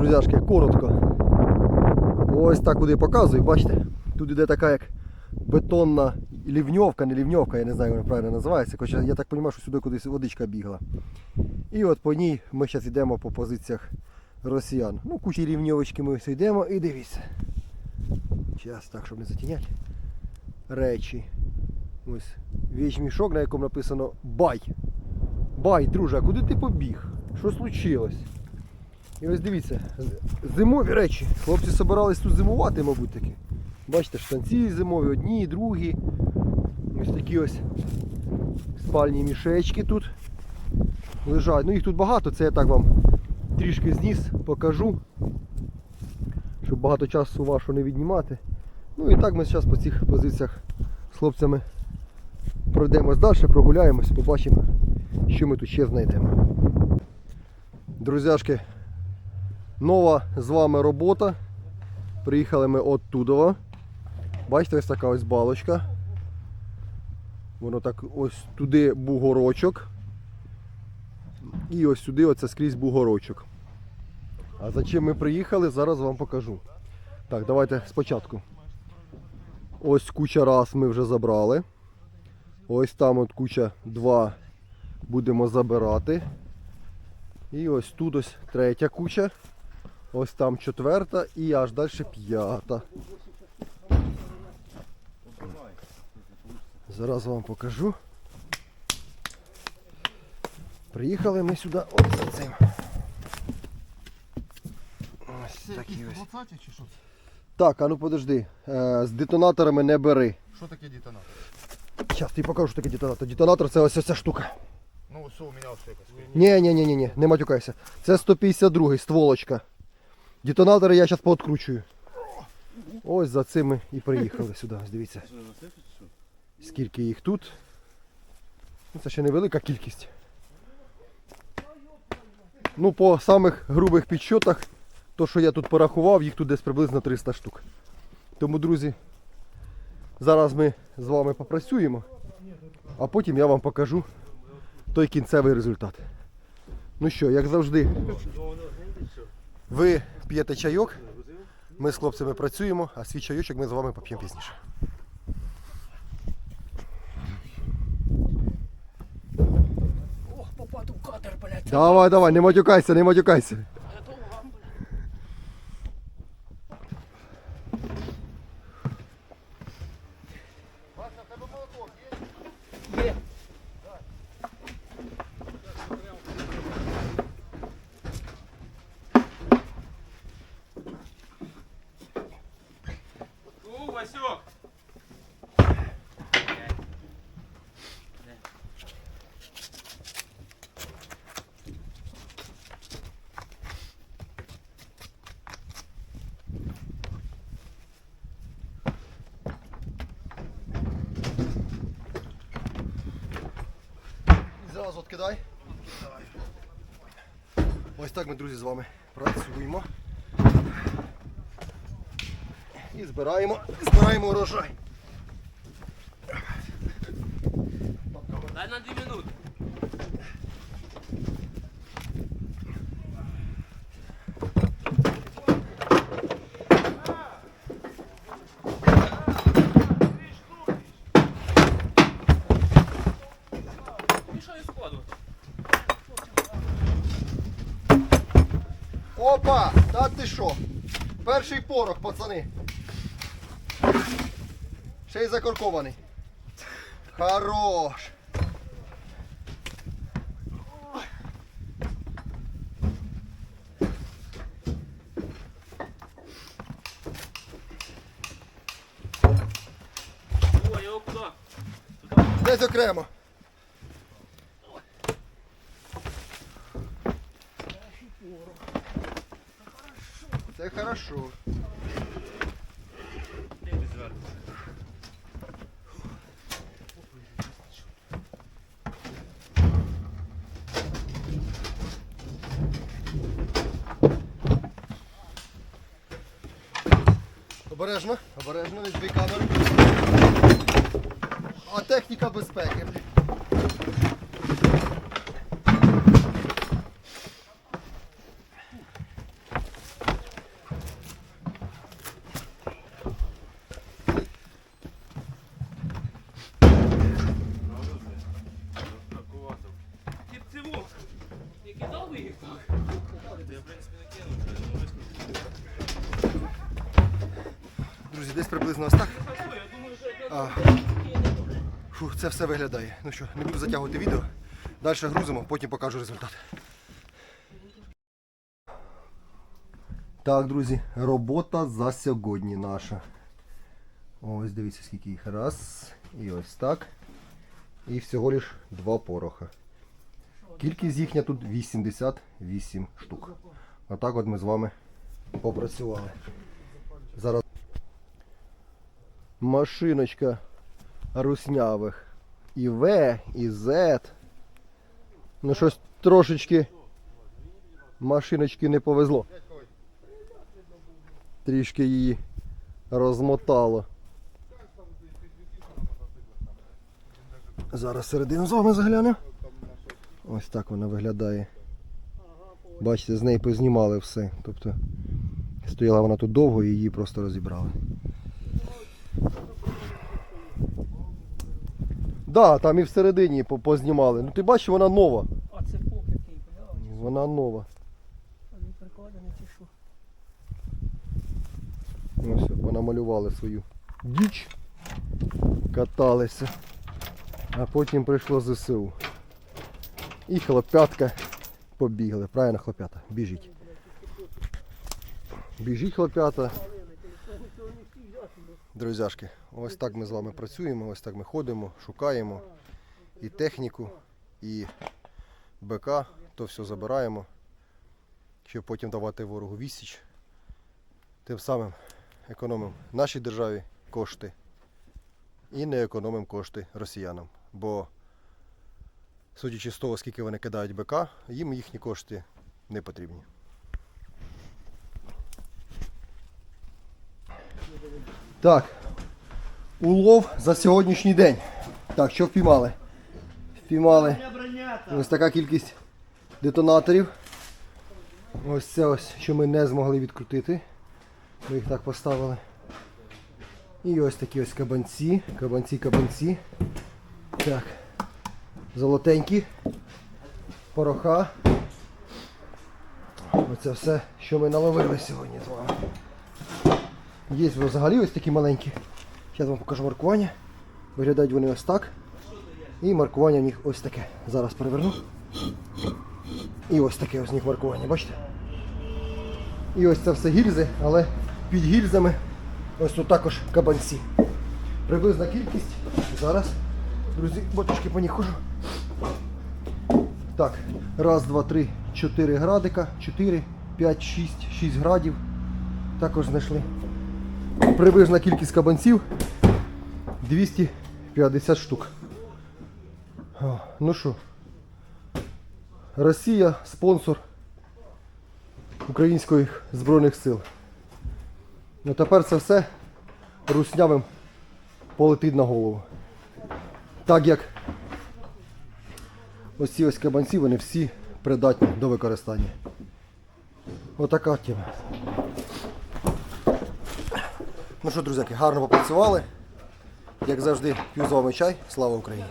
Друзяшки, коротко. Ось так куди показую, бачите? Тут іде така як бетонна лівньовка, не лівньовка, я не знаю, як вона правильно називається. Хоча я так розумію, що сюди кудись водичка бігла. І от по ній ми зараз йдемо по позиціях росіян. Ну, кучі рівньовочки ми ось йдемо і дивіться. Зараз так, щоб не затіняти. Речі. Ось вічмішок, на якому написано Бай. Бай, друже, а куди ти побіг? Що случилось? І ось дивіться, зимові речі. Хлопці збирались тут зимувати, мабуть таки. Бачите, штанці зимові, одні, другі. Ось такі ось спальні мішечки тут лежать. Ну їх тут багато, це я так вам трішки зніс, покажу. Щоб багато часу вашого не віднімати. Ну і так ми зараз по цих позиціях з хлопцями пройдемось далі, прогуляємось, побачимо, що ми тут ще знайдемо. Друзяшки, нова з вами робота. Приїхали ми от. Бачите, ось така ось балочка. Воно так ось туди бугорочок. І ось сюди оце скрізь бугорочок. А за чим ми приїхали, зараз вам покажу. Так, давайте спочатку. Ось куча раз ми вже забрали. Ось там от куча 2 будемо забирати. І ось тут ось третя куча. Ось там четверта і аж далі п'ята. Зараз вам покажу. Приїхали ми сюди от за цим. Ось такі ось. 20 чи що? це? Так, а ну подожди. Е, з детонаторами не бери. Що таке детонатор? Зараз ти покажу, що таке детонатор. Детонатор це ось ця штука. Ну все, у мене ось якась. Ні, ні, ні, ні, ні, не матюкайся. Це 152 стволочка. Детонатори я зараз пооткручую. Ось за цим ми і приїхали сюди. Ось дивіться. Скільки їх тут. Ну, Це ще невелика кількість. Ну, по самих грубих підсчотах, то, що я тут порахував, їх тут десь приблизно 300 штук. Тому, друзі, зараз ми з вами попрацюємо, а потім я вам покажу той кінцевий результат. Ну що, як завжди, ви п'єте чайок, ми з хлопцями працюємо, а свій чайочок ми з вами поп'ємо пізніше. Ох, попаду кадр, блядь. Давай, давай, не матюкайся, не матюкайся. І відкидай. Ось так ми, друзі, з вами працюємо. І збираємо, збираємо урожай. Дай на две минуты. Опа! Та ти що? Перший порох, пацани. Ще й закоркований. Хорош. Десь окремо. Це хорошо. Обережно, обережно, не збій камеру. А техніка безпеки. Друзі, десь приблизно ось так. А, це все виглядає. Ну що, не буду затягувати відео. Далі грузимо, потім покажу результат. Так, друзі, робота за сьогодні наша. Ось дивіться, скільки їх. Раз. І ось так. І всього лиш два пороха. Кількість їхня тут 88 штук. Отак от ми з вами попрацювали. Зараз машиночка руснявих. І В, і З. Ну щось трошечки машиночки не повезло. Трішки її розмотало. Зараз середину з вами заглянемо. Ось так вона виглядає. Бачите, з неї познімали все. Тобто стояла вона тут довго і її просто розібрали. Да, там і всередині по- познімали. Ну ти бачиш, вона нова. А це пок який, бля. Вона нова. А прикладений чи що? Ось понамалювали свою діч. Каталися. А потім прийшло ЗСУ. І хлопятка побігли. Правильно, хлопята, біжіть. Біжіть, хлопята. Друзяшки, ось так ми з вами працюємо, ось так ми ходимо, шукаємо і техніку, і БК, то все забираємо, щоб потім давати ворогу відсіч. Тим самим економимо нашій державі кошти і не економимо кошти росіянам. Бо, судячи з того, скільки вони кидають БК, їм їхні кошти не потрібні. Так, улов за сьогоднішній день. Так, що впіймали? Впіймали ось така кількість детонаторів. Ось це ось, що ми не змогли відкрутити. Ми їх так поставили. І ось такі ось кабанці, кабанці, кабанці. Так. Золотенькі. Пороха. Оце все, що ми наловили сьогодні з вами. Є взагалі ось такі маленькі. Зараз вам покажу маркування. Виглядають вони ось так. І маркування в них ось таке. Зараз переверну. І ось таке ось в них маркування, бачите? І ось це все гільзи, але під гільзами ось тут також кабанці. Приблизна кількість. Зараз, друзі, боточки по них хожу. Так, раз, два, три, чотири градика, чотири, п'ять, шість, шість градів. Також знайшли. Приблизна кількість кабанців 250 штук. Ну що, Росія спонсор українських збройних сил. Ну тепер це все руснявим полетить на голову. Так як ось ці ось кабанці, вони всі придатні до використання. Отака тема. Ну що, друзяки, гарно попрацювали. Як завжди, п'ю з вами чай. Слава Україні!